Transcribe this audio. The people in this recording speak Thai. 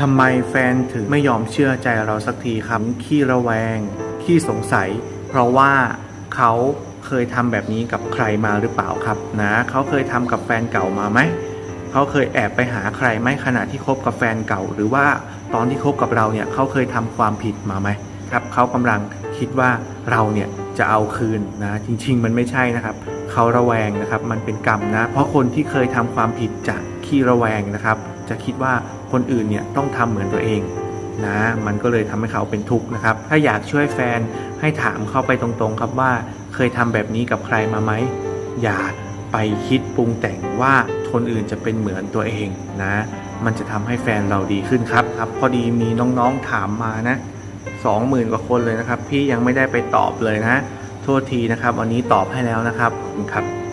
ทำไมแฟนถึงไม่ยอมเชื่อใจเราสักทีครับขี้ระแวง ขี้สงสัย เพราะว่าเขาเคยทำแบบนี้กับใครมาหรือเปล่าครับนะเขาเคยทำกับแฟนเก่ามาไหมเขาเคยแอบไปหาใครไหมขณะที่คบกับแฟนเก่า หรือว่าตอนที่คบกับเราเนี่ยเขาเคยทำความผิดมาไหมครับเขากำลังคิดว่าเราเนี่ยจะเอาคืนนะจริง ๆ มันไม่ใช่นะครับเขาระแวงนะครับ มันเป็นกรรมนะ เพราะคนที่เคยทำความผิดจากขี้ระแวงนะครับ จะคิดว่าคนอื่นเนี่ยต้องทำเหมือนตัวเองนะมันก็เลยทำให้เขาเป็นทุกข์นะครับ ถ้าอยากช่วยแฟนให้ถามเข้าไปตรงๆครับว่าเคยทำแบบนี้กับใครมาไหมอย่าไปคิดปรุงแต่งว่าคนอื่นจะเป็นเหมือนตัวเองนะ มันจะทำให้แฟนเราดีขึ้นครับครับ พอดีมีน้องๆถามมานะสองหมื่นกว่าคนเลยนะครับ พี่ยังไม่ได้ไปตอบเลยนะ โทษทีนะครับ วันนี้ตอบให้แล้วนะครับขอบคุณครับ